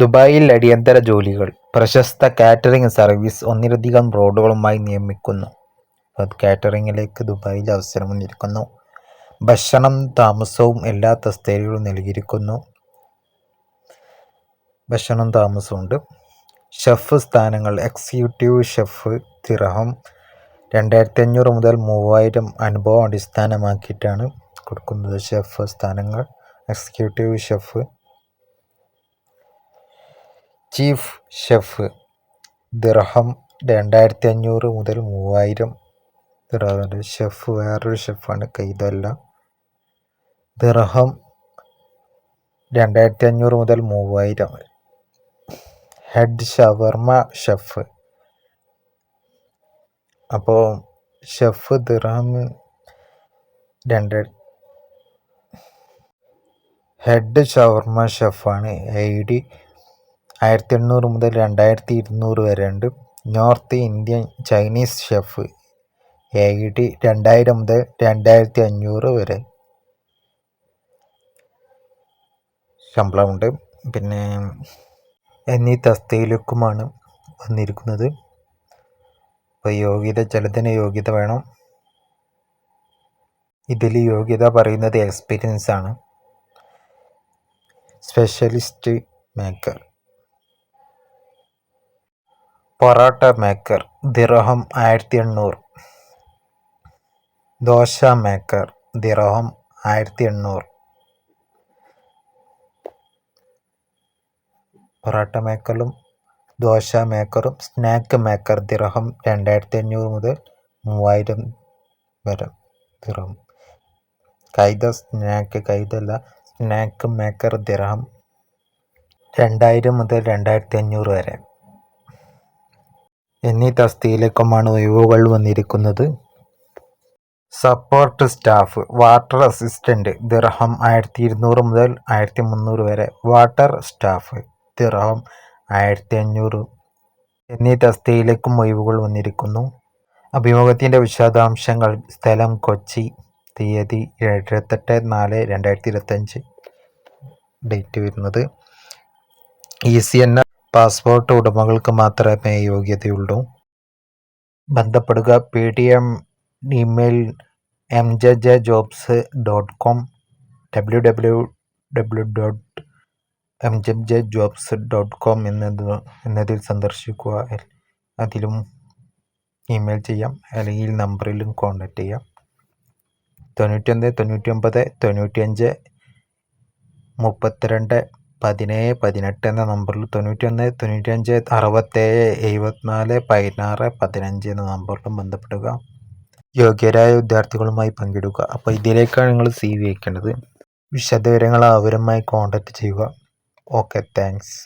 ദുബായിൽ അടിയന്തര ജോലികൾ പ്രശസ്ത കാറ്ററിംഗ് സർവീസ് ഒന്നിലധികം റോഡുകളുമായി നിയമിക്കുന്നു. കാറ്ററിംഗിലേക്ക് ദുബായിൽ അവസരം വന്നിരിക്കുന്നു ഭക്ഷണം താമസവും എല്ലാ തസ്തികകളും നൽകിയിരിക്കുന്നു. ഭക്ഷണം താമസമുണ്ട് ഷെഫ് സ്ഥാനങ്ങൾ എക്സിക്യൂട്ടീവ് ഷെഫ് തിറഹം രണ്ടായിരത്തി അഞ്ഞൂറ് മുതൽ മൂവായിരം അനുഭവം അടിസ്ഥാനമാക്കിയിട്ടാണ് കൊടുക്കുന്നത് ഷെഫ് സ്ഥാനങ്ങൾ. എക്സിക്യൂട്ടീവ് ഷെഫ് ചീഫ് ഷെഫ് ദിർഹം രണ്ടായിരത്തി അഞ്ഞൂറ് മുതൽ മൂവായിരം ദിർഹമുണ്ട് ഷെഫ് വേറൊരു ഷെഫാണ് കൈതല്ല. ദിർഹം രണ്ടായിരത്തി അഞ്ഞൂറ് മുതൽ മൂവായിരം. ഹെഡ് ഷവർമ ഷെഫ്. അപ്പോൾ ഷെഫ് ദിർഹം രണ്ട് ഹെഡ് ഷവർമ ഷെഫാണ്. ഐ ഡി ആയിരത്തി എണ്ണൂറ് മുതൽ രണ്ടായിരത്തി ഇരുന്നൂറ് വരെ ഉണ്ട് North Indian Chinese chef A E D രണ്ടായിരം മുതൽ രണ്ടായിരത്തി അഞ്ഞൂറ് വരെ. ശമ്പളമുണ്ട്. പിന്നെ എന്നീ തസ്തികയിലേക്കുമാണ് വന്നിരിക്കുന്നത്. അപ്പോൾ യോഗ്യത ചിലതിന് യോഗ്യത വേണം. ഇതിൽ യോഗ്യത പറയുന്നത് എക്സ്പീരിയൻസ് ആണ് സ്പെഷ്യലിസ്റ്റ് മേക്കർ. പൊറോട്ട മേക്കർ ദിറഹം ആയിരത്തി എണ്ണൂറ് ദോശ മേക്കർ ദിറഹം ആയിരത്തി എണ്ണൂറ് പൊറോട്ട മേക്കറും ദോശ മേക്കറും സ്നാക്ക് മേക്കർ ദിറഹം രണ്ടായിരത്തി അഞ്ഞൂറ് മുതൽ മൂവായിരം വരെ ദിറഹം കൈത സ്നാക്ക് കൈതല്ല സ്നാക്ക് മേക്കർ ദിറഹം രണ്ടായിരം മുതൽ രണ്ടായിരത്തി അഞ്ഞൂറ് വരെ. എന്നീ തസ്തികയിലേക്കുമാണ് ഒഴിവുകൾ വന്നിരിക്കുന്നത്. സപ്പോർട്ട് സ്റ്റാഫ് വാട്ടർ അസിസ്റ്റന്റ് ദിർഹം ആയിരത്തി ഇരുന്നൂറ് മുതൽ ആയിരത്തി മുന്നൂറ് വരെ. വാട്ടർ സ്റ്റാഫ് ദിർഹം ആയിരത്തി അഞ്ഞൂറ് എന്നീ തസ്തികയിലേക്കും ഒഴിവുകൾ വന്നിരിക്കുന്നു. അഭിമുഖത്തിന്റെ വിശദാംശങ്ങൾ സ്ഥലം കൊച്ചി തീയതി ഇരുപത്തെട്ട് നാല് രണ്ടായിരത്തി ഇരുപത്തഞ്ച് ഡേറ്റ് വരുന്നത്. ഇ സി എൻ പാസ്പോർട്ട് ഉടമകൾക്ക് മാത്രമേ യോഗ്യതയുള്ളൂ. ബന്ധപ്പെടുക. P T M email M J J jobs dot com W W W dot M J J jobs dot com എന്നത് എന്നതിൽ സന്ദർശിക്കുക. അതിലും ഇമെയിൽ ചെയ്യാം. അല്ലെങ്കിൽ നമ്പറിലും കോൺടാക്റ്റ് ചെയ്യാം. തൊണ്ണൂറ്റൊന്ന് തൊണ്ണൂറ്റി ഒമ്പത് തൊണ്ണൂറ്റിയഞ്ച് മുപ്പത്തിരണ്ട് പതിനേഴ് പതിനെട്ട് എന്ന നമ്പറിൽ തൊണ്ണൂറ്റൊന്ന് തൊണ്ണൂറ്റഞ്ച് അറുപത്തേഴ് എഴുപത്തിനാല് പതിനാറ് പതിനഞ്ച് എന്ന നമ്പറിലും ബന്ധപ്പെടുക. യോഗ്യരായ വിദ്യാർത്ഥികളുമായി പങ്കിടുക. അപ്പോൾ ഇതിലേക്കാണ് നിങ്ങൾ സി വി വയ്ക്കേണ്ടത്. വിശദവിവരങ്ങൾ അവരുമായി കോൺടാക്റ്റ് ചെയ്യുക. Okay thanks